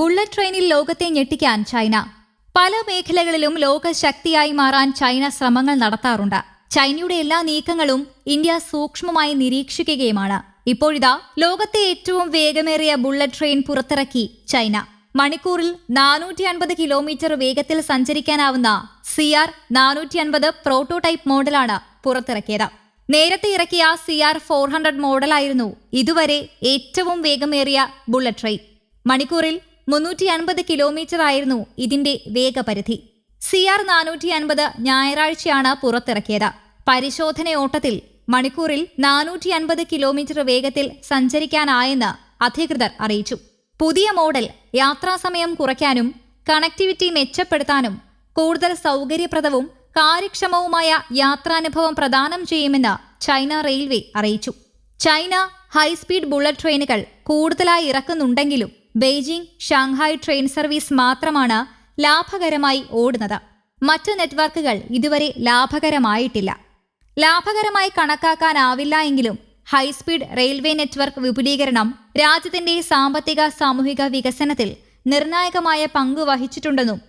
Bullet ട്രെയിനിൽ ലോകത്തെ ഞെട്ടിക്കാൻ China. പല മേഖലകളിലും ലോക ശക്തിയായി മാറാൻ ചൈന ശ്രമങ്ങൾ നടത്താറുണ്ട്. ചൈനയുടെ എല്ലാ നീക്കങ്ങളും ഇന്ത്യ സൂക്ഷ്മമായി നിരീക്ഷിക്കുകയുമാണ്. ഇപ്പോഴിതാ ലോകത്തെ ഏറ്റവും വേഗമേറിയ ബുള്ളറ്റ് ട്രെയിൻ പുറത്തിറക്കി ചൈന. മണിക്കൂറിൽ നാനൂറ്റി അൻപത് കിലോമീറ്റർ വേഗത്തിൽ സഞ്ചരിക്കാനാവുന്ന സി ആർ നാനൂറ്റി അൻപത് പ്രോട്ടോടൈപ്പ് മോഡലാണ് പുറത്തിറക്കിയത്. നേരത്തെ ഇറക്കിയ സി ആർ ഫോർ ഹൺഡ്രഡ് മോഡലായിരുന്നു ഇതുവരെ ഏറ്റവും വേഗമേറിയ ബുള്ളറ്റ് ട്രെയിൻ. മണിക്കൂറിൽ മുന്നൂറ്റി അൻപത് കിലോമീറ്റർ ആയിരുന്നു ഇതിന്റെ വേഗപരിധി. സി ആർ നാനൂറ്റി അൻപത് ഞായറാഴ്ചയാണ് പുറത്തിറക്കിയത്. പരിശോധനയോട്ടത്തിൽ മണിക്കൂറിൽ നാനൂറ്റി അൻപത് കിലോമീറ്റർ വേഗത്തിൽ സഞ്ചരിക്കാനായെന്ന് അധികൃതർ അറിയിച്ചു. പുതിയ മോഡൽ യാത്രാസമയം കുറയ്ക്കാനും കണക്ടിവിറ്റി മെച്ചപ്പെടുത്താനും കൂടുതൽ സൗകര്യപ്രദവും കാര്യക്ഷമവുമായ യാത്രാനുഭവം പ്രദാനം ചെയ്യുമെന്ന് ചൈന റെയിൽവേ അറിയിച്ചു. ചൈന ഹൈസ്പീഡ് ബുള്ളറ്റ് ട്രെയിനുകൾ കൂടുതലായി ഇറക്കുന്നുണ്ടെങ്കിലും ബെയ്ജിംഗ് ഷാങ്ഹായ് ട്രെയിൻ സർവീസ് മാത്രമാണ് ലാഭകരമായി ഓടുന്നത്. മറ്റു നെറ്റ്വർക്കുകൾ ഇതുവരെ ലാഭകരമായിട്ടില്ല. ലാഭകരമായി കണക്കാക്കാനാവില്ല എങ്കിലും ഹൈസ്പീഡ് റെയിൽവേ നെറ്റ്വർക്ക് വിപുലീകരണം രാജ്യത്തിന്റെ സാമ്പത്തിക സാമൂഹിക വികസനത്തിൽ നിർണായകമായ പങ്ക് വഹിച്ചിട്ടുണ്ടെന്നും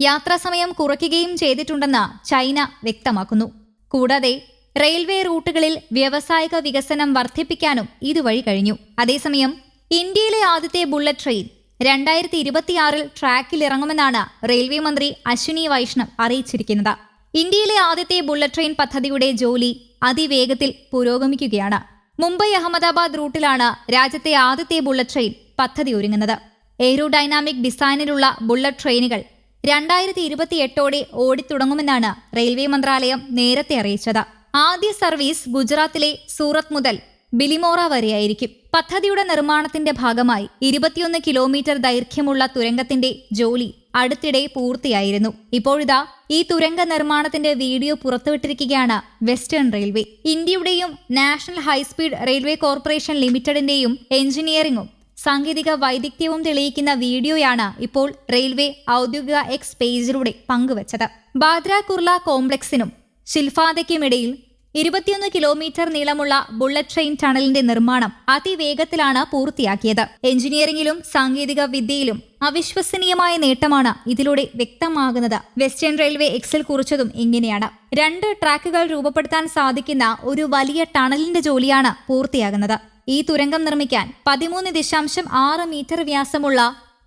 യാത്രാസമയം കുറയ്ക്കുകയും ചെയ്തിട്ടുണ്ടെന്ന് ചൈന വ്യക്തമാക്കുന്നു. കൂടാതെ റെയിൽവേ റൂട്ടുകളിൽ വ്യാവസായിക വികസനം വർദ്ധിപ്പിക്കാനും ഇതുവഴി കഴിഞ്ഞു. അതേസമയം ഇന്ത്യയിലെ ആദ്യത്തെ ബുള്ളറ്റ് ട്രെയിൻ രണ്ടായിരത്തി ഇരുപത്തിയാറിൽ ട്രാക്കിൽ ഇറങ്ങുമെന്നാണ് റെയിൽവേ മന്ത്രി അശ്വിനി വൈഷ്ണവ് അറിയിച്ചിരിക്കുന്നത്. ഇന്ത്യയിലെ ആദ്യത്തെ ബുള്ളറ്റ് ട്രെയിൻ പദ്ധതിയുടെ ജോലി അതിവേഗത്തിൽ പുരോഗമിക്കുകയാണ്. മുംബൈ അഹമ്മദാബാദ് റൂട്ടിലാണ് രാജ്യത്തെ ആദ്യത്തെ ബുള്ളറ്റ് ട്രെയിൻ പദ്ധതി ഒരുങ്ങുന്നത്. എയ്റോഡൈനാമിക് ഡിസൈനിലുള്ള ബുള്ളറ്റ് ട്രെയിനുകൾ രണ്ടായിരത്തി ഇരുപത്തിയെട്ടോടെ ഓടിത്തുടങ്ങുമെന്നാണ് റെയിൽവേ മന്ത്രാലയം നേരത്തെ അറിയിച്ചത്. ആദ്യ സർവീസ് ഗുജറാത്തിലെ സൂറത്ത് മുതൽ ബിലിമോറ വരെയായിരിക്കും. പദ്ധതിയുടെ നിർമ്മാണത്തിന്റെ ഭാഗമായി ഇരുപത്തിയൊന്ന് കിലോമീറ്റർ ദൈർഘ്യമുള്ള തുരങ്കത്തിന്റെ ജോലി അടുത്തിടെ പൂർത്തിയായിരുന്നു. ഇപ്പോഴിതാ ഈ തുരങ്ക നിർമ്മാണത്തിന്റെ വീഡിയോ പുറത്തുവിട്ടിരിക്കുകയാണ് വെസ്റ്റേൺ റെയിൽവേ. ഇന്ത്യയുടെയും national high speed railway corporation ലിമിറ്റഡിന്റെയും എഞ്ചിനീയറിംഗും സാങ്കേതിക വൈദഗ്ധ്യവും തെളിയിക്കുന്ന വീഡിയോയാണ് ഇപ്പോൾ റെയിൽവേ ഔദ്യോഗിക എക്സ് പേജിലൂടെ പങ്കുവച്ചത്. ബാദ്ര കുർള കോംപ്ലക്സിനും ശിൽഫാദയ്ക്കുമിടയിൽ ഇരുപത്തിയൊന്ന് കിലോമീറ്റർ നീളമുള്ള ബുള്ളറ്റ് ട്രെയിൻ ടണലിന്റെ നിർമ്മാണം അതിവേഗത്തിലാണ് പൂർത്തിയാക്കിയത്. എഞ്ചിനീയറിംഗിലും സാങ്കേതിക വിദ്യയിലും അവിശ്വസനീയമായ നേട്ടമാണ് ഇതിലൂടെ വ്യക്തമാകുന്നത്. വെസ്റ്റേൺ റെയിൽവേ എക്സിൽ കുറിച്ചതും ഇങ്ങനെയാണ്. രണ്ട് ട്രാക്കുകൾ രൂപപ്പെടുത്താൻ സാധിക്കുന്ന ഒരു വലിയ ടണലിന്റെ ജോലിയാണ് പൂർത്തിയാകുന്നത്. ഈ തുരങ്കം നിർമ്മിക്കാൻ പതിമൂന്ന് ദശാംശം ആറ് മീറ്റർ വ്യാസമുള്ള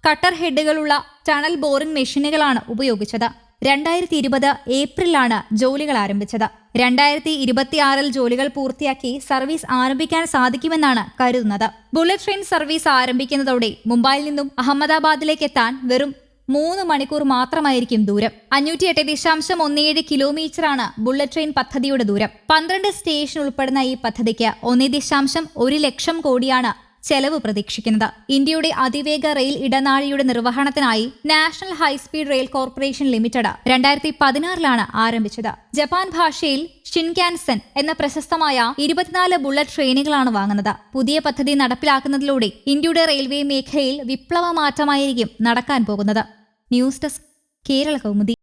കട്ടർ ഹെഡുകളുള്ള ടണൽ ബോറിംഗ് മെഷീനുകളാണ് ഉപയോഗിച്ചത്. രണ്ടായിരത്തി ഇരുപത് ഏപ്രിലാണ് ജോലികൾ ആരംഭിച്ചത്. രണ്ടായിരത്തി ഇരുപത്തിയാറിൽ ജോലികൾ പൂർത്തിയാക്കി സർവീസ് ആരംഭിക്കാൻ സാധിക്കുമെന്നാണ് കരുതുന്നത്. ബുള്ളറ്റ് ട്രെയിൻ സർവീസ് ആരംഭിക്കുന്നതോടെ മുംബൈയിൽ നിന്നും അഹമ്മദാബാദിലേക്ക് എത്താൻ വെറും മൂന്ന് മണിക്കൂർ മാത്രമായിരിക്കും ദൂരം. അഞ്ഞൂറ്റി എട്ട് ദശാംശം ഒന്നേഴ് കിലോമീറ്ററാണ് ബുള്ളറ്റ് ട്രെയിൻ പദ്ധതിയുടെ ദൂരം. പന്ത്രണ്ട് സ്റ്റേഷൻ ഉൾപ്പെടുന്ന ഈ പദ്ധതിക്ക് ഒന്നേ ദശാംശം ഒരു ലക്ഷം കോടിയാണ് ചെലവ് പ്രതീക്ഷിക്കുന്നത്. ഇന്ത്യയുടെ അതിവേഗ റെയിൽ ഇടനാഴിയുടെ നിർവഹണത്തിനായി national high speed rail corporation limited രണ്ടായിരത്തി പതിനാറിലാണ് ആരംഭിച്ചത്. ജപ്പാൻ ഭാഷയിൽ ഷിൻകാൻസൻ എന്ന പ്രശസ്തമായ ഇരുപത്തിനാല് ബുള്ളറ്റ് ട്രെയിനുകളാണ് വാങ്ങുന്നത്. പുതിയ പദ്ധതി നടപ്പിലാക്കുന്നതിലൂടെ ഇന്ത്യയുടെ റെയിൽവേ മേഖലയിൽ വിപ്ലവ മാറ്റമായിരിക്കും നടക്കാൻ പോകുന്നത്. News desk Kerala Kaumudi.